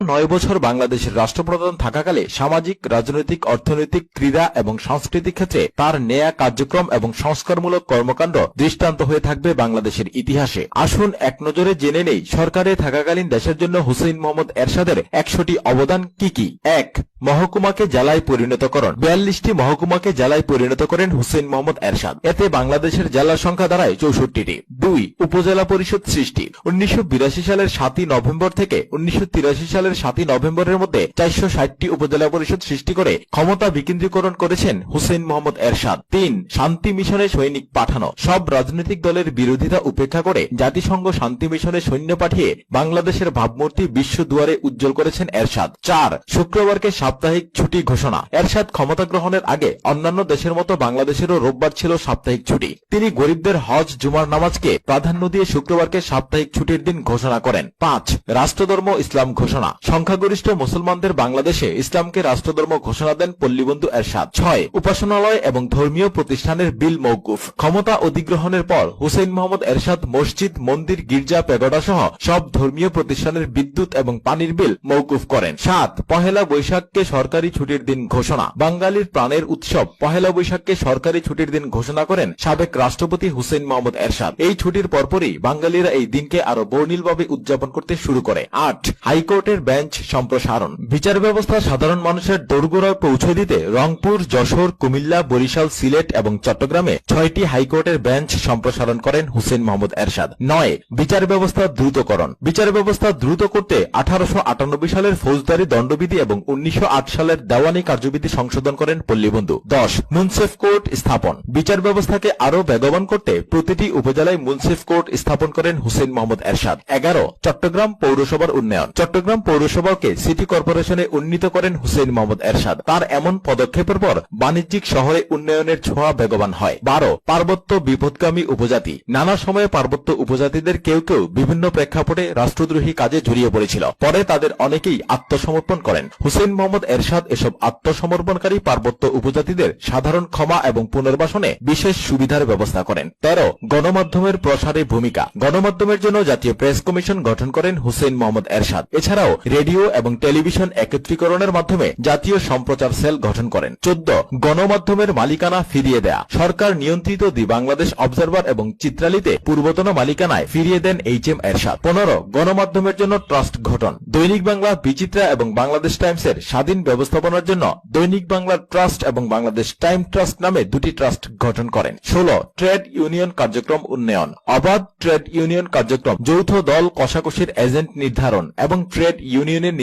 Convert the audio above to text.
নয় বছর বাংলাদেশের রাষ্ট্রপ্রধান থাকাকালে সামাজিক, রাজনৈতিক, অর্থনৈতিক, ক্রীড়া এবং সাংস্কৃতিক ক্ষেত্রে তার নেয়া কার্যক্রম এবং সংস্কারমূলক কর্মকাণ্ড দৃষ্টান্ত হয়ে থাকবে বাংলাদেশের ইতিহাসে। আসুন এক নজরে জেনে নেই সরকারে থাকাকালীন দেশের জন্য হুসেইন মোহাম্মদ এরশাদের একশোটি অবদান কি কি? এক, মহকুমাকে জেলায় পরিণতকরণ বিয়াল্লিশটি মহকুমাকে জেলায় পরিণত করেন হুসেন মোহাম্মদ এরশাদ। এতে বাংলাদেশের জেলার সংখ্যা দাঁড়ায় চৌষট্টিটি। দুই, উপজেলা পরিষদ সৃষ্টি। উনিশশো বিরাশি সালের সাতই নভেম্বর থেকে উনিশশো সালের সাতই নভেম্বরের মধ্যে চারশো ষাটটি উপজেলা পরিষদ সৃষ্টি করে ক্ষমতা বিকেন্দ্রীকরণ করেছেন হুসেইন মোহাম্মদ এরশাদ। তিন, শান্তি মিশনে সৈনিক পাঠানো। সব রাজনৈতিক দলের বিরোধিতা উপেক্ষা করে জাতিসংঘ শান্তি মিশনে সৈন্য পাঠিয়ে বাংলাদেশের ভাবমূর্তি বিশ্ব দুয়ারে উজ্জ্বল করেছেন এরশাদ। চার, শুক্রবারকে সাপ্তাহিক ছুটি ঘোষণা। এরশাদ ক্ষমতা গ্রহণের আগে অন্যান্য দেশের মতো বাংলাদেশেরও রোববার ছিল সাপ্তাহিক ছুটি। তিনি গরিবদের হজ, জুমার নামাজকে প্রাধান্য দিয়ে শুক্রবারকে সাপ্তাহিক ছুটির দিন ঘোষণা করেন। পাঁচ, রাষ্ট্রধর্ম ইসলাম ঘোষণা। সংখ্যাগরিষ্ঠ মুসলমানদের বাংলাদেশে ইসলামকে রাষ্ট্রধর্ম ঘোষণা দেন পল্লীবন্ধু এরশাদ। ছয়, উপাসনালয় এবং ধর্মীয় প্রতিষ্ঠানের বিল মৌকুফ ক্ষমতা অধিগ্রহণের পর হুসেইন মোহাম্মদ এরশাদ মসজিদ, মন্দির, গির্জা, পেগোডা সহ সব ধর্মীয় প্রতিষ্ঠানের বিদ্যুৎ এবং পানির বিল মৌকুফ করেন। সাত, পহেলা বৈশাখকে সরকারি ছুটির দিন ঘোষণা। বাঙালির প্রাণের উৎসব পহেলা বৈশাখকে সরকারি ছুটির দিন ঘোষণা করেন সাবেক রাষ্ট্রপতি হুসেইন মোহাম্মদ এরশাদ। এই ছুটির পরপরই বাঙালিরা এই দিনকে আরও বর্ণিলভাবে উদযাপন করতে শুরু করে। আট, হাইকোর্টের বেঞ্চ সম্প্রসারণ। বিচার ব্যবস্থা সাধারণ মানুষের দোরগোড়ায় পৌঁছে দিতে রংপুর, যশোর, কুমিল্লা, বরিশাল, সিলেট এবং চট্টগ্রামে ছয়টি হাইকোর্টের বেঞ্চ সম্প্রসারণ করেন হুসেইন মোহাম্মদ এরশাদ। নয় বিচার ব্যবস্থা দ্রুতকরণ। বিচার ব্যবস্থা দ্রুত করতে আঠারোশো সালের ফৌজদারি দণ্ডবিধি এবং উনিশশো আট সালের দেওয়ানি কার্যবিধি সংশোধন করেন পল্লীবন্ধু। দশ, মুন্সেফ কোর্ট স্থাপন। বিচার ব্যবস্থাকে আরও বেগবান করতে প্রতিটি উপজেলায় মুন্সেফ কোর্ট স্থাপন করেন হুসেন মোহাম্মদ এরশাদ। এগারো, চট্টগ্রাম পৌরসভার উন্নয়ন। চট্টগ্রাম পৌরসভাকে সিটি কর্পোরেশনে উন্নীত করেন হুসেইন মোহাম্মদ এরশাদ। তার এমন পদক্ষেপের পর বাণিজ্যিক শহরে উন্নয়নের ছোঁয়া বেগবান হয়। বারো, পার্বত্য বিপদগামী উপজাতি। নানা সময়ে পার্বত্য উপজাতিদের কেউ কেউ বিভিন্ন প্রেক্ষাপটে রাষ্ট্রদ্রোহী কাজে জড়িয়ে পড়েছিল। পরে তাদের অনেকেই আত্মসমর্পণ করেন। হুসেইন মোহাম্মদ এরশাদ এসব আত্মসমর্পণকারী পার্বত্য উপজাতিদের সাধারণ ক্ষমা এবং পুনর্বাসনে বিশেষ সুবিধার ব্যবস্থা করেন। তেরো, গণমাধ্যমের প্রসারে ভূমিকা। গণমাধ্যমের জন্য জাতীয় প্রেস কমিশন গঠন করেন হুসেইন মোহাম্মদ এরশাদ। এছাড়াও রেডিও এবং টেলিভিশন একত্রীকরণের মাধ্যমে জাতীয় সম্প্রচার সেল গঠন করেন। চোদ্দ, গণমাধ্যমের মালিকানা ফিরিয়ে দেয়া। সরকার নিয়ন্ত্রিত দি বাংলাদেশ অবজারভার এবং চিত্রালিতে পূর্বতন মালিকানায় ফিরিয়ে দেন এইচ এম এরশাদ। পনেরো, গণমাধ্যমের জন্য ট্রাস্ট গঠন। দৈনিক বাংলা, বিচিত্রা এবং বাংলাদেশ টাইমসের স্বাধীন ব্যবস্থাপনার জন্য দৈনিক বাংলা ট্রাস্ট এবং বাংলাদেশ টাইম ট্রাস্ট নামে দুটি ট্রাস্ট গঠন করেন। ষোলো, ট্রেড ইউনিয়ন কার্যক্রম উন্নয়ন। অবাধ ট্রেড ইউনিয়ন কার্যক্রম। যৌথ দল কষাকষির এজেন্ট নির্ধারণ এবং ট্রেড ইউনিয়নের নির্বাচন